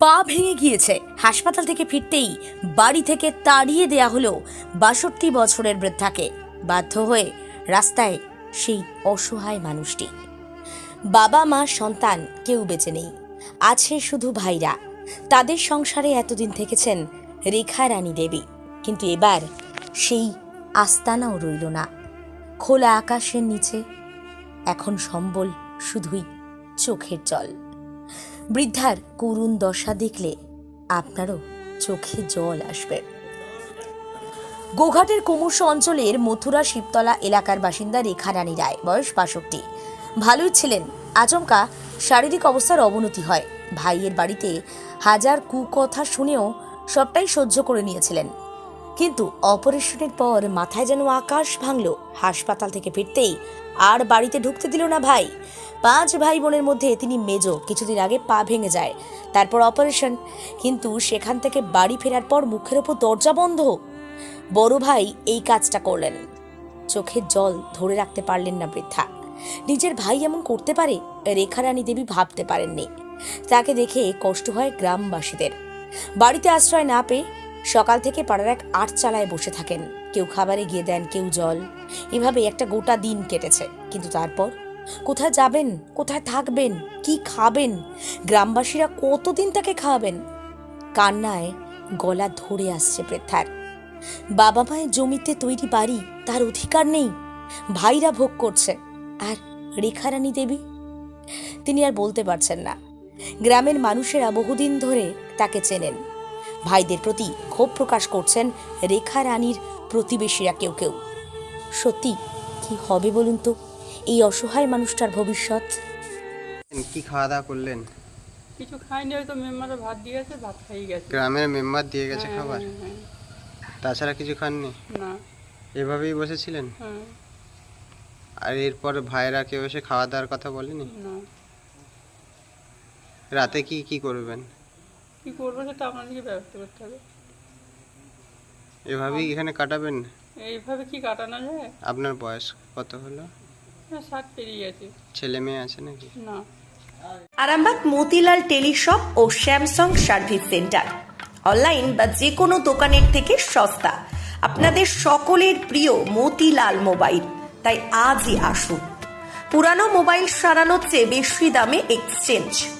পা ভেঙে গিয়েছে। হাসপাতাল থেকে ফিরতেই বাড়ি থেকে তাড়িয়ে দেয়া হলো বাষট্টি বছরের বৃদ্ধাকে। বাধ্য হয়ে রাস্তায় সেই অসহায় মানুষটি। বাবা, মা, সন্তান কেউ বেঁচে নেই। আছে শুধু ভাইরা। তাদের সংসারে এতদিন থেকেছেন রেখা রানী দেবী। কিন্তু এবার সেই আস্তানাও রইল না। খোলা আকাশের নিচে এখন সম্বল শুধুই চোখের জল। বৃদ্ধার করুণ দশা দেখলে আপনারও চোখে জল আসবে। গোঘাটের কুমুর্ষ অঞ্চলের মথুরা শিবতলা এলাকার বাসিন্দা রেখা রানী রায়, বয়স বাষট্টি। ভালোই ছিলেন, আচমকা শারীরিক অবস্থার অবনতি হয়। ভাইয়ের বাড়িতে হাজার কুকথা শুনেও সবটাই সহ্য করে নিয়েছিলেন। কিন্তু অপারেশনের পর মাথায় যেন আকাশ ভাঙল, হাসপাতাল থেকে ফিরতেই আর বাড়িতে ঢুকতে দিল না ভাই। পাঁচ ভাই বোনের মধ্যে তিনি মেজো, কিছুদিন আগে পা ভেঙে যায়, তারপর অপারেশন। কিন্তু সেখান থেকে বাড়ি ফেরার পর মুখের ওপর দরজা বন্ধ। বড় ভাই এই কাজটা করলেন। চোখের জল ধরে রাখতে পারলেন না বৃদ্ধা। নিজের ভাই এমন করতে পারে? রেখারানী দেবী ভাবতে পারেননি। তাকে দেখে কষ্ট হয় গ্রামবাসীদের। বাড়িতে আশ্রয় না পেয়ে সকাল থেকে পাড়ার এক আটচালায় বসে থাকেন। কেউ খাবারে গিয়ে দেন, কেউ জল। এভাবে একটা গোটা দিন কেটেছে। কিন্তু তারপর? কোথায় যাবেন? কোথায় থাকবেন? কি খাবেন? গ্রামবাসীরা কতদিন তাকে খাওয়াবেন? কান্নায় গলা ধরে আসছে বৃদ্ধার। বাবা মায়ের জমিতে তৈরি বাড়ি, তার অধিকার নেই। ভাইরা ভোগ করছে। আর রেখারানী দেবী? তিনি আর বলতে পারছেন না। গ্রামের মানুষেরা বহুদিন ধরে তাকে চেনেন। ভাইদের প্রতি ক্ষোভ প্রকাশ করছেন রেখা রানীর প্রতিবেশীরা কেউ কেউ। সত্যি কি হবে বলুন তো? এই অসহায় মানুষটার ভবিষ্যৎ? কি খাওয়া দাওয়া করলেন? কিছু খাইনি হয়তো মেম্বারে ভাত দিয়েছে ভাত খাই গেছে। গ্রামের মেম্বার দিয়ে গেছে হ্যাঁ, খাবার? হ্যাঁ, হ্যাঁ। তাছাড়া কিছু খাননি? না। এভাবেই বসেছিলেন? হ্যাঁ। আর এরপর ভাইরা কেউ এসে খাওয়া দাওয়ার কথা বলেনি? রাতে কি কি করবেন? কি করব সেটা আপনাদেরকে ব্যবস্থা করতে হবে। এভাবেই এখানে কাটাবেন? এইভাবে কি কাটানো যায়? আপনার বয়স কত হলো? হ্যাঁ ষাট পেরিয়ে গেছে। ছেলে মেয়ে আছে নাকি? না। আরামবাগ মতিলাল টেলিশপ ও স্যামসাং সার্ভিস সেন্টার। অনলাইন বা যে কোনো দোকানের থেকে সস্তা। আপনাদের সকলের প্রিয় মতিলাল মোবাইল। তাই আজই আসুন। পুরানো মোবাইল সারানোর চেয়ে বেশি দামে এক্সচেঞ্জ।